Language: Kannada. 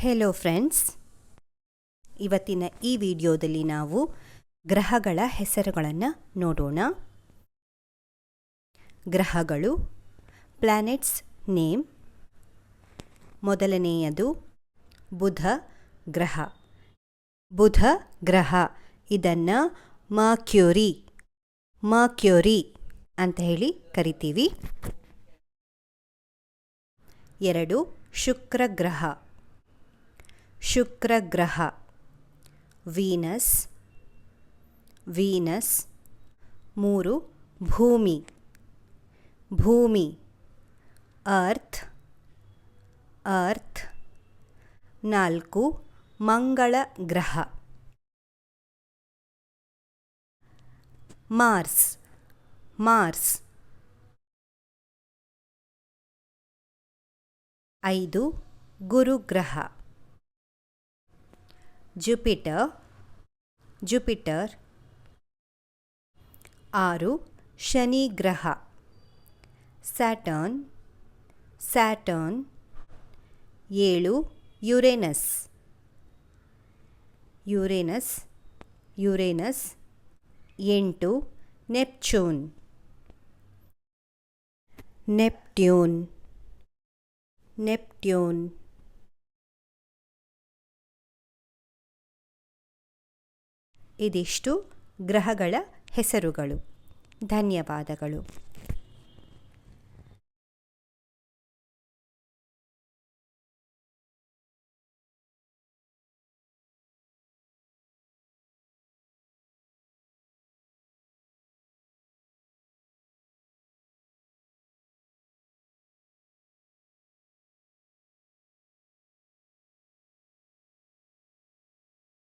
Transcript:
ಹೆಲೋ ಫ್ರೆಂಡ್ಸ್ ಇವತ್ತಿನ ಈ ವಿಡಿಯೋದಲ್ಲಿ ನಾವು ಗ್ರಹಗಳ ಹೆಸರುಗಳನ್ನು ನೋಡೋಣ. ಗ್ರಹಗಳು ಪ್ಲ್ಯಾನೆಟ್ಸ್ ನೇಮ್ ಮೊದಲನೆಯದು ಬುಧ ಗ್ರಹ. ಬುಧ ಗ್ರಹ, ಇದನ್ನು ಮಾಕ್ಯೂರಿ ಮಾಕ್ಯೂರಿ ಅಂತ ಹೇಳಿ ಕರಿತೀವಿ. ಎರಡು ಶುಕ್ರ ಗ್ರಹ. ಶುಕ್ರ ಗ್ರಹ ವೀನಸ್ ವೀನಸ್ ಮೂರು ಭೂಮಿ. ಭೂಮಿ ಅರ್ತ್ ಅರ್ತ್ ನಾಲ್ಕು ಮಂಗಳ ಗ್ರಹ. ಮಾರ್ಸ್ ಮಾರ್ಸ್ ಐದು ಗುರುಗ್ರಹ. ಜುಪಿಟರ್ ಜುಪಿಟರ್ ಆರು ಶನಿ ಗ್ರಹ ಸ್ಯಾಟರ್ನ್ ಸ್ಯಾಟರ್ನ್ ಏಳು ಯುರೇನಸ್ ಯುರೇನಸ್ ಯುರೇನಸ್ ಎಂಟು ನೆಪ್ಚೂನ್ ನೆಪ್ಟ್ಯೂನ್ ನೆಪ್ಟ್ಯೂನ್ ಇದಿಷ್ಟು ಗ್ರಹಗಳ ಹೆಸರುಗಳು. ಧನ್ಯವಾದಗಳು.